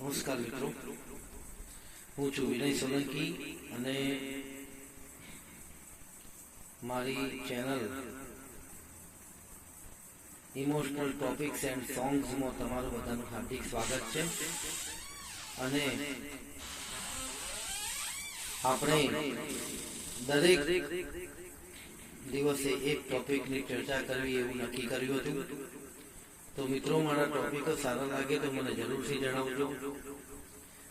નમસ્કાર મિત્રો. હું છું વિનય સોલંકી અને મારી ચેનલ ઇમોશનલ ટોપિક્સ એન્ડ સોંગ્સમાં તમારું બધાનું હાર્દિક સ્વાગત છે. અને આપણે દરેક દિવસે એક ટોપિકની ચર્ચા કરવી એવું નક્કી કર્યું હતું. તો મિત્રો, મારા ટોપિકો સારા લાગે તો મને જરૂરથી જણાવજો.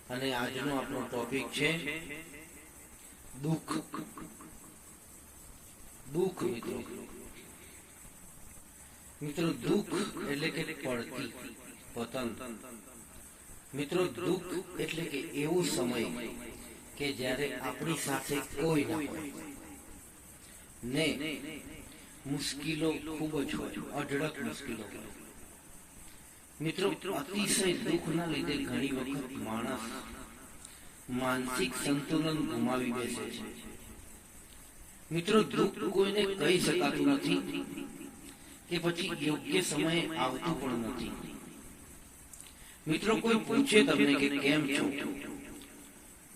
અને આજનો આપણો ટોપિક છે દુઃખ. દુઃખ, મિત્રો. મિત્રો, દુઃખ એટલે કે પડતી, પતન. મિત્રો, દુઃખ એટલે કે એવો સમય કે જ્યારે આપણી સાથે કોઈ ના હોય. ને મુશ્કેલો ખૂબ જ હોય, અઢળક મુશ્કેલો હોય. મિત્રો અતિશય દુઃખના લીધે ઘણી વખત માણસ માનસિક સંતુલન ગુમાવી બેસે છે. મિત્રો દુઃખ કોઈને કહી શકાતું નથી કે પછી યોગ્ય સમયે આવતું પણ નથી. મિત્રો કોઈ પૂછે તમને કે કેમ છો?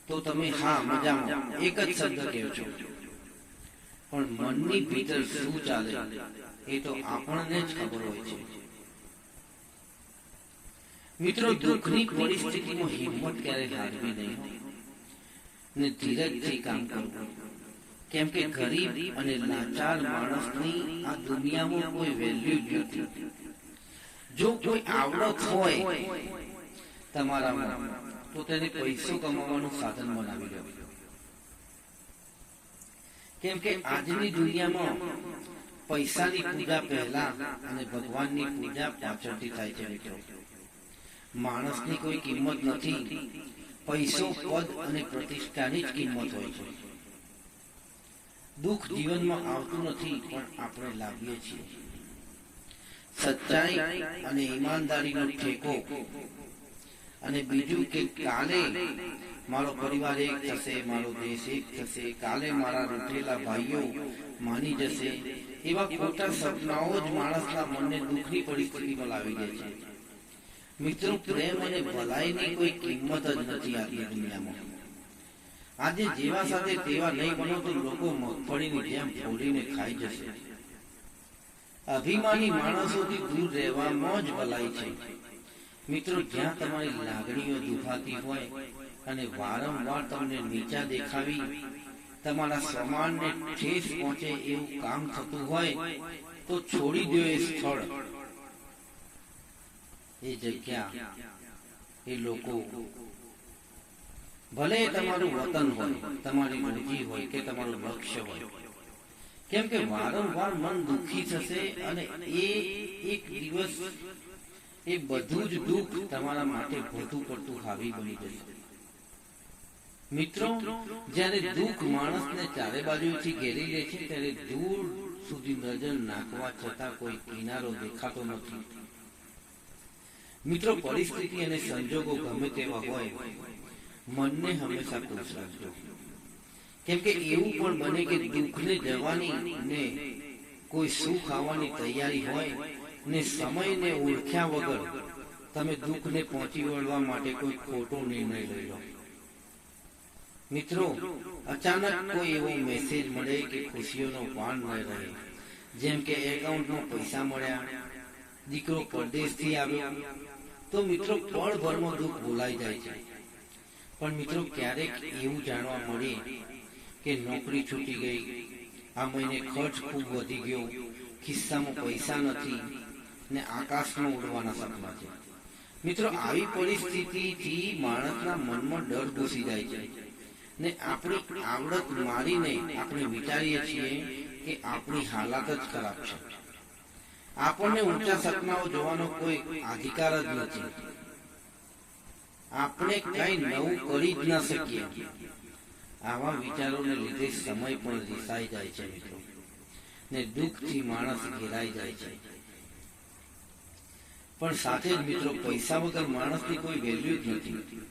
તો તમે હા મજામાં. એક જ શબ્દ કહો છો પણ મનની ભીતર શું ચાલે? એ તો આપણને જ ખબર હોય છે. મિત્રો, દુઃખની પરિસ્થિતિમાં હિંમત ક્યારે હારવી નહીં ને ધીરજથી કામ કરવું. કેમ કે ગરીબ અને લાચાર માણસની આ દુનિયામાં કોઈ વેલ્યુ જ નથી. જો કોઈ આવડત હોય તમારામાં તો તેને પૈસો કમાવાનું સાધન બનાવી લેવું કેમ કે આજની દુનિયામાં પૈસાની પૂજા પહેલા અને ભગવાનની પૂજા પાછળથી થાય છે, મિત્રો. માણસની કોઈ કિંમત નથી. પૈસો, પદ અને પ્રતિષ્ઠાની જ કિંમત હોય છે. દુઃખ જીવનમાં આવતું નથી, પણ આપણે લાવીએ છીએ. સચ્ચાઈ અને ઈમાનદારીનો ઠેકો. અને બીજું કે કાલે મારો પરિવાર એક થશે, મારો દેશ એક થશે, કાલે મારા રૂઠેલા ભાઈઓ માની જશે. એવા ખોટા સપનાઓ જ માણસના મનને દુઃખની પરિસ્થિતિમાં લાવી દે છે. મિત્રો પ્રેમ અને ભલાઈની કોઈ કિંમત જ નથી આજની દુનિયામાં. આજે જેવા સાથે તેવા નહીં, બનો તો લોકો મગફળીની જેમ ફોડીને ખાઈ જશે. અભિમાની માણસોથી દૂર રહેવામાં જ ભલાઈ છે. મિત્રો, જ્યાં તમારી લાગણીઓ દુભાતી હોય અને વારંવાર તમને નીચા દેખાવી તમારા સમાનને ઠેસ પહોંચે એવું કામ થતું હોય, તો છોડી દો એ સ્થળ. એ જગ્યા, એ લોકો. ભલે તમારું વતન હોય, તમારી રોજી હોય કે તમારું લક્ષ્ય હોય. કેમ કે વારંવાર મન દુખી થશે અને એ એક દિવસ એ બધું જ દુઃખ તમારા માટે વધુ પડતું હાવી બની જશે. મિત્રો, જ્યારે દુઃખ માણસને ચારે બાજુથી ઘેરી લે છે, ત્યારે દૂર સુધી નજર નાખવા છતાં કોઈ કિનારો દેખાતો નથી. મિત્રો, પરિસ્થિતિ અને સંજોગો ગમે તેવા હોય, મનને હંમેશા ખુશ રાખજો. કેમ કે એવું પણ બને કે દુઃખને જવાની ને કોઈ સુખ આવવાની તૈયારી હોય ને સમયને ઓળખ્યા વગર તમે દુઃખને પહોંચી વળવા માટે કોઈ ખોટો નિર્ણય લઈ લો. મિત્રો, અચાનક કોઈ એવો મેસેજ મળે કે ખુશીઓનો પાન ન રહે. જેમ કે એકાઉન્ટમાં પૈસા મળ્યા, દીકરો પરદેશથી આવ્યો તો મિત્રો પળભરમાં દુઃખ બોલાઈ જાય છે. પણ મિત્રો ક્યારેક એવું જાણવા મળે કે નોકરી છૂટી ગઈ. આ મહિને ખર્ચ ખૂબ વધી ગયો. ખિસ્સામાં પૈસા નથી ને આકાશમાં ઉડવાના સપના છે. મિત્રો, આવી પરિસ્થિતિથી માણસના મનમાં ડર ઘૂસી જાય છે. ને આપણી આવડત મારીને આપણે વિચારીએ છીએ કે આપણી હાલાત જ ખરાબ છે. આપણને ઊંચા સપનાઓ જોવાનો કોઈ અધિકાર જ નથી. આપણે કઈ નવું કરી જ ન શકીએ. આવા વિચારોને લીધે સમય પણ રિસાઈ જાય છે મિત્રો. ને દુઃખથી માણસ ઘેરાઈ જાય છે. પણ સાથે જ મિત્રો, પૈસા વગર માણસની કોઈ વેલ્યુ જ નથી.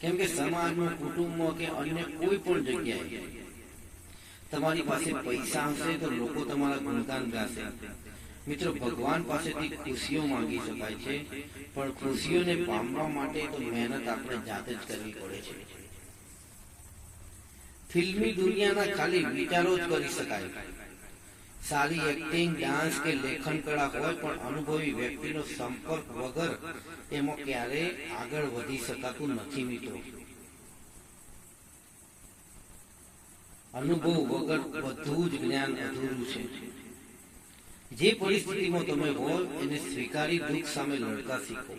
કેમ કે સમાજમાં, કુટુંબમાં કે અન્ય કોઈ પણ જગ્યાએ તમારી પાસે પૈસા હશે તો લોકો તમારા ગુણગાન ગાશે. મિત્રો, ભગવાન પાસેથી ખુશીઓ માંગી શકાય છે, પણ ખુશીઓને પામવા માટે તો મહેનત આપણે જાતે જ કરવી પડે છે. ફિલ્મી દુનિયાના ખાલી વિચારો જ કરી શકાય. સારી એક્ટિંગ, ડાન્સ કે લેખન કળા હોય પણ અનુભવી વ્યક્તિનો સંપર્ક વગર એમાં ક્યારે આગળ વધી શકાતું નથી મિત્રો. અનુભવ વગર બધું જ જ્ઞાન અધૂરું છે. જે પરિસ્થિતિમાં તમે હો એને સ્વીકારી દુઃખ સામે લડતા શીખો.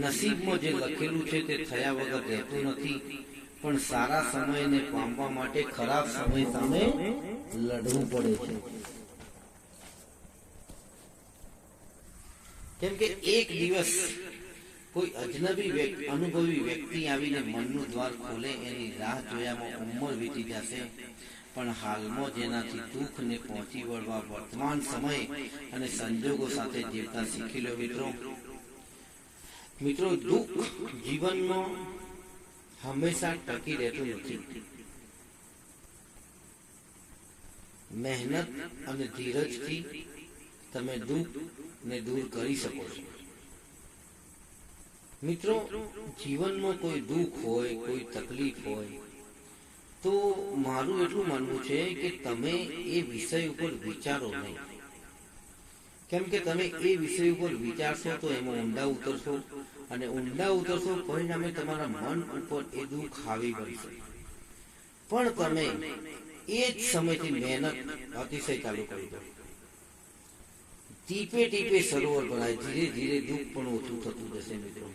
નસીબમાં જે લખેલું છે તે થયા વગર રહેતું નથી, પણ સારા સમયને પામવા માટે ખરાબ સમય સામે લડવું પડે છે. કેમ કે એક દિવસ કોઈ અજનબી વ્યક્તિ અનુભવી વ્યક્તિ આવીને મનનું દ્વાર ખોલે, એની રાહ જોયામાં ઉંમર વીતી જશે. પણ હાલમાં જેનાથી દુઃખને પહોંચી વળવા વર્તમાન સમય અને સંજોગો સાથે જીવતા શીખી લો મિત્રો. મિત્રો, દુઃખ જીવનમાં હંમેશા ટકી રહેતું નથી. મહેનત અને ધીરજથી તમે દુઃખ ને દૂર કરી શકો છો. મિત્રો, જીવનમાં કોઈ દુઃખ હોય, કોઈ તકલીફ હોય તો મારું એટલું માનવું છે કે તમે એ વિષય ઉપર વિચારો નહીં. કેમ કે તમે એ વિષય ઉપર વિચારશો તો એમાં ઊંડા ઉતરશો અને ઊંડા ઉતરશો પરિણામે તમારા મન ઉપર એ દુઃખ આવી પડશે પણ તમે એ જ સમયથી મહેનત અતિશય ચાલુ કરી દો. ટીપે ટીપે સરોવર ભરાય, ધીરે ધીરે દુઃખ પણ ઓછું થતું જશે મિત્રો.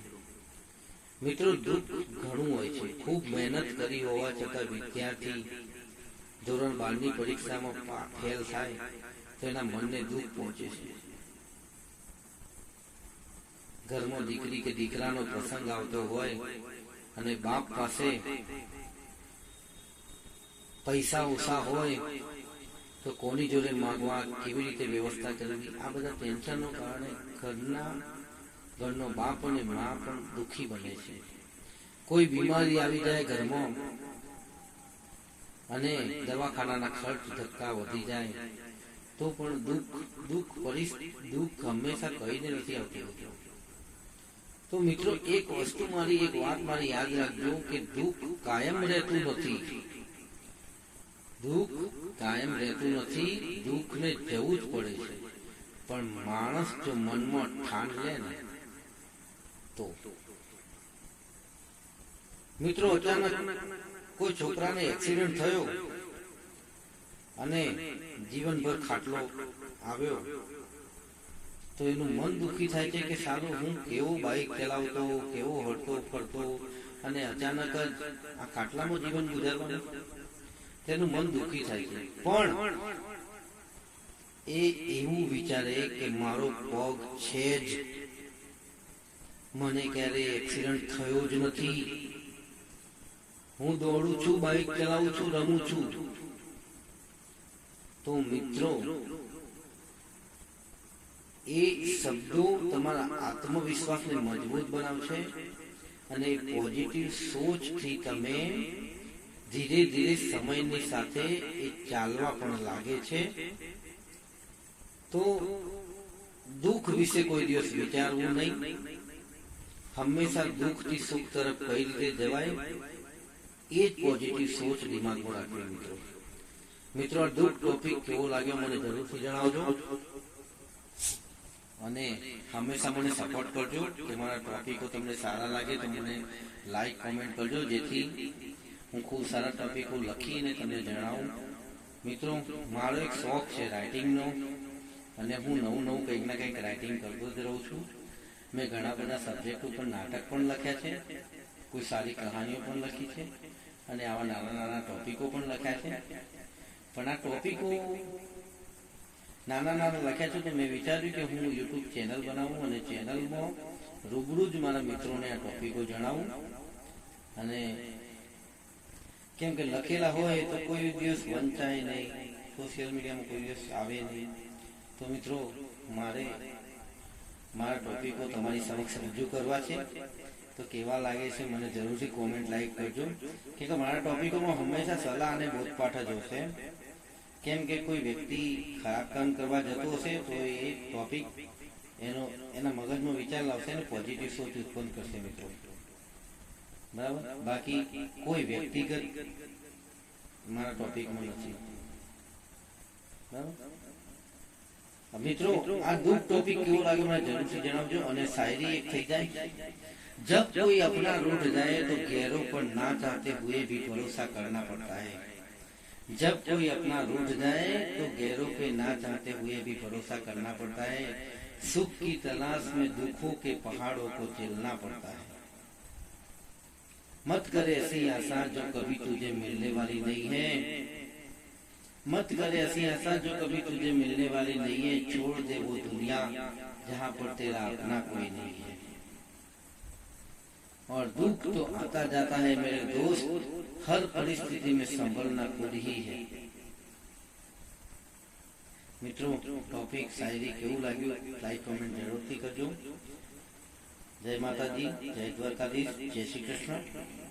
મિત્રો દુઃખ ઘણું હોય છે. ખૂબ મહેનત કરી હોવા છતાં વિદ્યાર્થી ધોરણ બારની પરીક્ષામાં ફેલ થાય, તો એના મનને દુઃખ પહોંચે છે. ઘરમાં દીકરી કે દીકરાનો પ્રસંગ આવતો હોય અને બાપ પાસે પૈસા ઓછા હોય, તો કોની જોડે માંગવા, કેવી રીતે વ્યવસ્થા કરવી, આ બધા ટેન્શનનો કારણે ઘરના ઘરનો બાપ અને મા પણ દુઃખી બને છે. કોઈ બીમારી આવી જાય ઘરમાં અને દવાખાનાના ખર્ચ ધક્કા વધી જાય, તો પણ દુઃખ દુઃખ દુઃખ હંમેશા કહીને નથી આવતી હોતું. તો મિત્રો, એક વસ્તુ મારી, એક વાત મારી યાદ રાખજો કે દુઃખ કાયમ રહેતું નથી. દુઃખ કાયમ રહેતું નથી, દુઃખને જવું જ પડે છે. પણ માણસ જો મનમાં ઠાન લે ને તો. મિત્રો, અચાનક કોઈ છોકરાને એક્સિડન્ટ થયો અને જીવનભર ખાટલો આવ્યો, તો એનું મન દુખી થાય છે કે સારું, હું કેવો બાઇક ચલાવતો, કેવો હરતો ફરતો, અને અચાનક જ આ ખાટલામાં જીવન ગુજારવાનું. તેનું મન દુખી થાય છે. પણ એ એવું વિચારે કે મારો પગ છે જ મને ક્યારે એક્સિડન્ટ થયો જ નથી. હું દોડું છું બાઇક ચલાવું છું, રમું છું. તો મિત્રો, એ શબ્દો તમારા આત્મવિશ્વાસને મજબૂત બનાવશે અને પોઝિટિવ સોચથી તમે ધીરે ધીરે સમયની સાથે એ ચાલવા પણ લાગે છે. તો દુઃખ વિશે કોઈ દિવસ વિચારવું નહીં. હંમેશા દુઃખથી સુખ તરફ કઈ રીતે જવાય? એ જ પોઝિટિવ સોચ દિમાગમાં રાખવી મિત્રો. મિત્રો દુઃખ ટોપિક કેવો લાગ્યો મને જરૂરથી જણાવજો. અને હંમેશા મને સપોર્ટ કરજો કે મારા ટોપિકો તમને સારા લાગે તો મને લાઈક કોમેન્ટ કરજો. જેથી હું ખૂબ સારા ટોપિકો લખીને તમને જણાવું. મિત્રો, મારો એક શોખ છે રાઇટિંગનો અને હું નવું નવું કંઈક ના કંઈક રાઇટિંગ કરતો જ રહું છું. મેં ઘણા બધા સબ્જેક્ટ ઉપર નાટક પણ લખ્યા છે, કોઈ સારી કહાનીઓ પણ લખી છે અને આવા નાના નાના ટોપિકો પણ લખ્યા છે. પણ આ ટોપિકો નાના નાના લખ્યા છે તો મેં વિચાર્યું કે હું યુટ્યુબ ચેનલ બનાવું અને ચેનલમાં રૂબરૂ જ મારા મિત્રોને આ ટોપિકો જણાવું. અને કેમ કે લખેલા હોય તો કોઈ દિવસ વંચાય નહીં, સોશિયલ મીડિયામાં કોઈ દિવસ આવે નહીં. તો મિત્રો, મારે મારા ટોપિકો તમારી સમક્ષ રજૂ કરવા છે. તો કેવા લાગે છે, મને જરૂરથી કોમેન્ટ લાઈક કરજો. કે મારા ટોપિકોમાં હંમેશા સલાહ અને બોધપાઠ જ હશે. કેમ કે કોઈ વ્યક્તિ ખરાબ કામ કરવા જતો હશે, તો એ ટોપિક એનો, એના મગજમાં વિચાર લાવશે અને પોઝિટિવ સોચ ઉત્પન્ન કરશે મિત્રો. બરાબર? બાકી કોઈ વ્યક્તિગત મારા ટોપિકમાં નથી. બરાબર? મિત્રો આ દુઃખ ટોપિક કેવો લાગ્યો મને જરૂરથી જણાવજો અને શાયરી એક થઈ જાય जब कोई अपना रूठ जाए तो गैरों पर ना चाहते हुए भी भरोसा करना पड़ता है जब कोई अपना रूठ जाए तो गैरों पे ना चाहते हुए भी भरोसा करना पड़ता है सुख की तलाश में दुखों के पहाड़ों को झेलना पड़ता है मत करे ऐसी आशा जो कभी तुझे मिलने वाली नहीं है मत करे ऐसी ऐसा जो कभी तुझे मिलने वाली नहीं है। छोड़ दे वो दुनिया, जहाँ पर तेरा अपना कोई नहीं है। और दुख तो आता जाता है मेरे दोस्त, हर परिस्थिति में संभलना खुद ही है। मित्रों टॉपिक शायरी क्यों लगे? लाइक कमेंट ज़रूर करजो। जय माता दी, जय द्वारकाधीश, जय श्री कृष्ण।